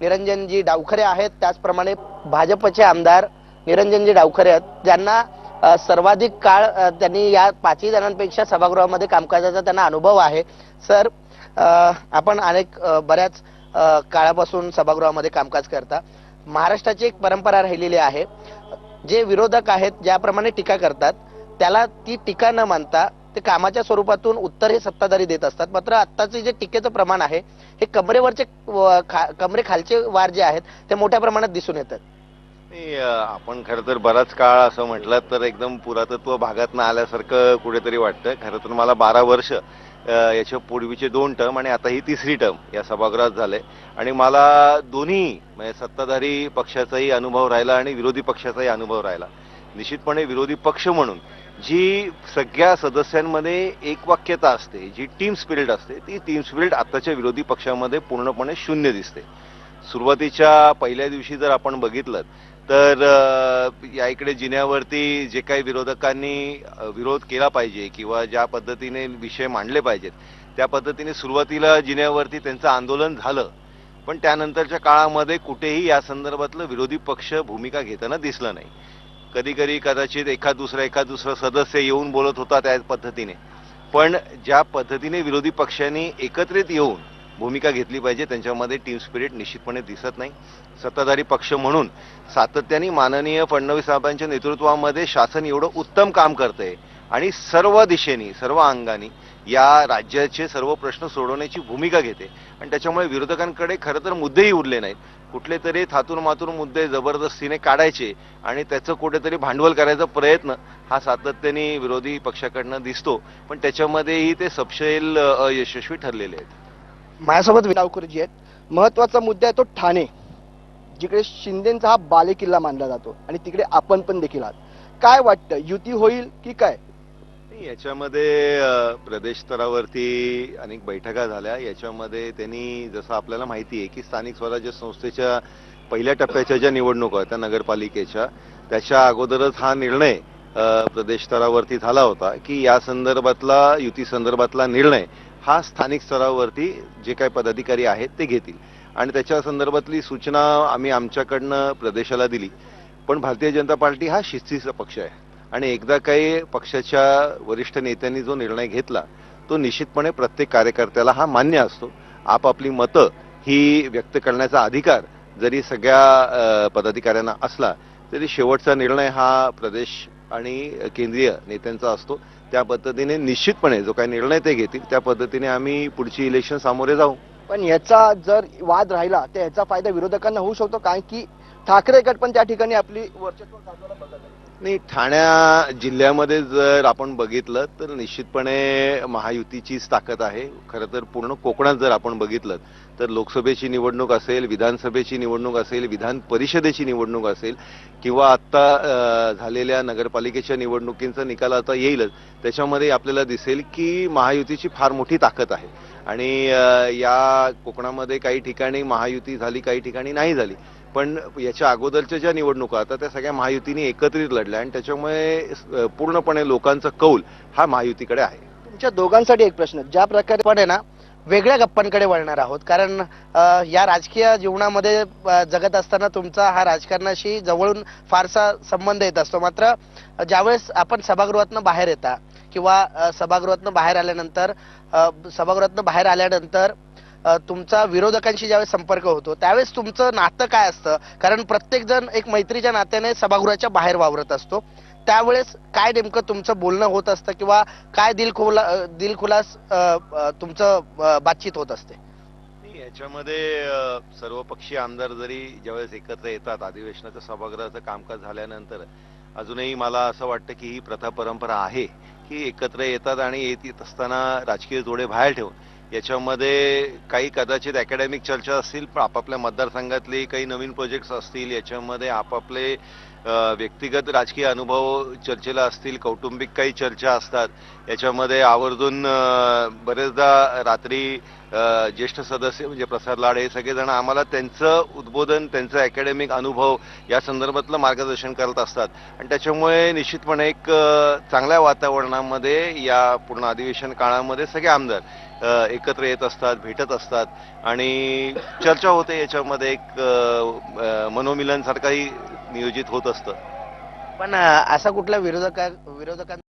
निरंजनजी डावखरे आहेत. त्याचप्रमाणे भाजपचे आमदार निरंजनजी डावखरे आहेत. ज्यांना सर्वाधिक काळ त्यांनी या पाचही जणांपेक्षा सभागृहामध्ये कामकाजाचा त्यांना अनुभव आहे. सर आपण अनेक बऱ्याच काळापासून सभागृहामध्ये कामकाज करता. महाराष्ट्राची एक परंपरा राहिलेली आहे. जे विरोधक आहेत ज्याप्रमाणे टीका करतात त्याला ती टीका न मानता ते कामाच्या स्वरूपातून उत्तर हे सत्ताधारी देत असतात. मात्र आत्ताचे जे टीकेचं प्रमाण आहे हे कमरेवरचे खा- कमरे खालचे वार जे आहेत ते मोठ्या प्रमाणात दिसून येतात. आपण खरं तर बराच काळ असं म्हटलं तर एकदम पुरातत्व भागात आल्यासारखं कुठेतरी वाटतं. खरं तर मला बारा वर्ष याच्या पूर्वीचे दोन टर्म आणि आता ही तिसरी टर्म या सभागृहात झाले. आणि मला दोन्ही म्हणजे सत्ताधारी पक्षाचाही अनुभव राहिला आणि विरोधी पक्षाचाही अनुभव राहिला. निश्चितपणे विरोधी पक्ष म्हणून जी सगळ्या सदस्यांमध्ये एकवाक्यता असते जी टीम स्पिरिट असते ती टीम स्पिरिट आताच्या विरोधी पक्षामध्ये पूर्णपणे शून्य दिसते. सुरुवातीच्या पहिल्या दिवशी जर आपण बघितलं तर या इकडे जिन्यावरती जे काही विरोधकांनी विरोध केला पाहिजे किंवा ज्या पद्धतीने विषय मांडले पाहिजेत त्या पद्धतीने सुरुवातीला जिन्यावरती त्यांचं आंदोलन झालं. पण त्यानंतरच्या काळामध्ये कुठेही या संदर्भातलं विरोधी पक्ष भूमिका घेताना दिसलं नाही. कधी कधी कदाचित एखाद दुसरा एखाद दुसरा सदस्य येऊन बोलत होता त्या पद्धतीने. पण ज्या पद्धतीने विरोधी पक्षांनी एकत्रित येऊन भूमिका घेतली पाहिजे त्यांच्यामध्ये टीम स्पिरिट निश्चितपणे दिसत नाही. सत्ताधारी पक्ष म्हणून सातत्याने माननीय फडणवीस साहेबांच्या नेतृत्वामध्ये शासन एवढं उत्तम काम करतंय आणि सर्व दिशेने सर्व अंगाने या राज्याचे सर्व प्रश्न सोडवण्याची भूमिका घेते. आणि त्याच्यामुळे विरोधकांकडे खरं तर मुद्देही उरले नाहीत. कुठले तरी थातून मातून मुद्दे जबरदस्तीने काढायचे आणि त्याचं कुठेतरी भांडवल करायचा प्रयत्न हा सातत्याने विरोधी पक्षाकडनं दिसतो. पण त्याच्यामध्येही ते सपशेल यशस्वी ठरलेले आहेत. माझ्यासोबत विलावकरजी आहेत. महत्त्वाचा मुद्दा आहे तो ठाणे जिकडे शिंदेचा हा बालेकिल्ला मानला जातो आणि तिकडे आपण पण देखील आहात. काय वाटतं? युती होईल की काय? याच्यामध्ये प्रदेश स्तरावरती अनेक बैठका झाल्या. याच्यामध्ये त्यांनी जसं आपल्याला माहिती आहे की स्थानिक स्वराज्य संस्थेच्या पहिल्या टप्प्याच्या ज्या निवडणुका त्या नगरपालिकेच्या त्याच्या अगोदरच हा निर्णय प्रदेश स्तरावरती झाला होता की या संदर्भातला युती संदर्भातला निर्णय हा स्थानिक स्तरावरती जे काही पदाधिकारी आहेत ते घेतील. आणि त्याच्या संदर्भातली सूचना आम्ही आमच्याकडनं प्रदेशाला दिली. पण भारतीय जनता पार्टी हा शिस्तीचा पक्ष आहे. आणि एकदा काही पक्षाच्या वरिष्ठ नेत्यांनी जो निर्णय घेतला तो निश्चितपणे प्रत्येक कार्यकर्त्याला हा मान्य असतो. आपापली मतं ही व्यक्त करण्याचा अधिकार जरी सगळ्या पदाधिकाऱ्यांना असला तरी शेवटचा निर्णय हा प्रदेश आणि केंद्रीय नेत्यांचा असतो. त्या पद्धतीने निश्चितपणे जो काही निर्णय ते घेतील त्या पद्धतीने आम्ही पुढची इलेक्शन सामोरे जाऊ. पण याचा जर वाद राहिला तर याचा फायदा विरोधकांना होऊ शकतो कारण की ठाकरे गट पण त्या ठिकाणी आपली वर्चस्व बघत नाही ठाण्या जिल्ह्यामध्ये जर आपण बघितलं तर निश्चितपणे महायुतीचीच ताकद आहे. खरं तर पूर्ण कोकणात जर आपण बघितलं तर लोकसभेची निवडणूक असेल विधानसभेची निवडणूक असेल विधान परिषदेची निवडणूक असेल किंवा आत्ता झालेल्या नगरपालिकेच्या निवडणुकींचा निकाल आता येईलच त्याच्यामध्ये आपल्याला दिसेल की महायुतीची फार मोठी ताकद आहे. आणि या कोकणामध्ये काही ठिकाणी महायुती झाली काही ठिकाणी नाही झाली. पण याच्या अगोदरच्या ज्या निवडणुका आता त्या सगळ्या महायुतीने एकत्रित लढल्या आणि त्याच्यामुळे पूर्णपणे लोकांचा कौल हा महायुतीकडे आहे. तुमच्या दोघांसाठी एक प्रश्न ज्या प्रकारे पण आहे ना वेगळ्या गप्पांकडे वळणार आहोत. कारण या राजकीय जीवनामध्ये जगत असताना तुमचा हा राजकारणाशी जवळून फारसा संबंध येत असतो. मात्र ज्यावेळेस आपण सभागृहातनं बाहेर येता किंवा सभागृहातनं बाहेर आल्यानंतर सभागृहातनं बाहेर आल्यानंतर तुमचा विरोधकांशी ज्यावेळेस संपर्क होतो त्यावेळेस तुमचं नातं काय असतं? कारण प्रत्येक जण एक मैत्रीच्या नात्याने सभागृहाच्या बाहेर वावरत असतो. त्यावेळेस काय नेमकं तुमचं बोलणं होत असतं किंवा काय दिलखुला दिलखुलास तुमचं बातचीत होत असते? याच्यामध्ये सर्वपक्षीय आमदार जरी ज्यावेळेस एकत्र येतात अधिवेशनाचं सभागृहाचं कामकाज झाल्यानंतर अजूनही मला असं वाटतं की ही प्रथा परंपरा आहे की एकत्र येतात आणि येत येत असताना राजकीय जोडे बाहेर ठेवून याच्यामध्ये काही कदाचित अकॅडमिक चर्चा असतील पण आपापल्या मतदारसंघातले काही नवीन प्रोजेक्ट्स असतील याच्यामध्ये आपापले व्यक्तिगत राजकीय अनुभव चर्चेला असतील कौटुंबिक काही चर्चा असतात याच्यामध्ये आवर्जून बरेचदा रात्री ज्येष्ठ सदस्य म्हणजे प्रसाद लाड हे सगळेजण आम्हाला त्यांचं उद्बोधन त्यांचं अकॅडमिक अनुभव या संदर्भातलं मार्गदर्शन करत असतात. आणि त्याच्यामुळे निश्चितपणे एक चांगल्या वातावरणामध्ये या पूर्ण अधिवेशन काळामध्ये सगळे आमदार एकत्र येत असतात भेटत असतात. आणि चर्चा होते याच्यामध्ये एक मनोमिलन सारखाही नियोजित होत असतं. पण असा कुठला विरोधका विरोधकांना